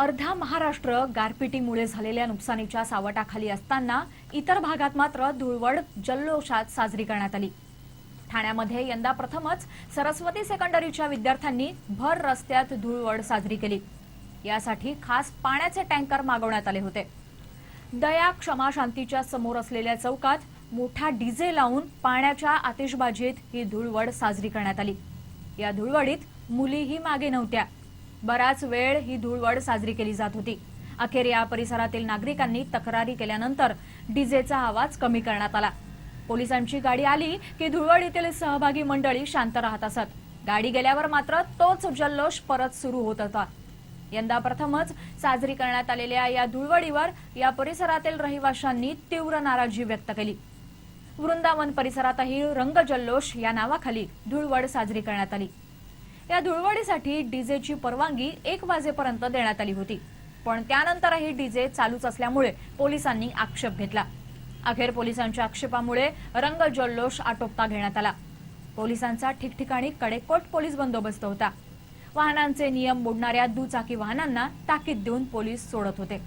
अर्धा महाराष्ट्र गारपिटीमुळे झालेल्या नुकसानीच्या सावटाखाली असताना इतर भागात मात्र धुळवड जल्लोषात साजरी करण्यात आली. ठाण्यामध्ये यंदा प्रथमच सरस्वती सेकंडरीच्या विद्यार्थ्यांनी भर रस्त्यात धुळवड साजरी केली. यासाठी खास पाण्याचे टँकर मागवण्यात आले होते. दया क्षमा शांतीच्या समोर असलेल्या चौकात मोठा डीजे लावून पाण्याच्या आतिषबाजीत ही धुळवड साजरी करण्यात आली. या धुळवडीत मुलीही मागे नव्हत्या. बराच वेळ ही धुळवड साजरी केली जात होती. अखेर या परिसरातील नागरिकांनी तक्रारी केल्यानंतर डीजेचा आवाज कमी करण्यात आला. पोलिसांची गाडी आली की धुळवडीतील सहभागी मंडळी शांत राहत असत. गाडी गेल्यावर मात्र तोच जल्लोष परत सुरू होत होता. यंदा प्रथमच साजरी करण्यात आलेल्या या धुळवडीवर या परिसरातील रहिवाशांनी तीव्र नाराजी व्यक्त केली. वृंदावन परिसरातही रंग जल्लोष या नावाखाली धुळवड साजरी करण्यात आली. या धुळवडीसाठी डीजेची परवानगी एक वाजेपर्यंत देण्यात आली होती. पण त्यानंतरही डीजे चालूच असल्यामुळे पोलिसांनी आक्षेप घेतला. अखेर पोलिसांच्या आक्षेपामुळे रंग जल्लोष आटोपता घेण्यात आला. पोलिसांचा ठिकठिकाणी कडेकोट पोलीस बंदोबस्त होता. वाहनांचे नियम मोडणाऱ्या दुचाकी वाहनांना ताकीद देऊन पोलीस सोडत होते.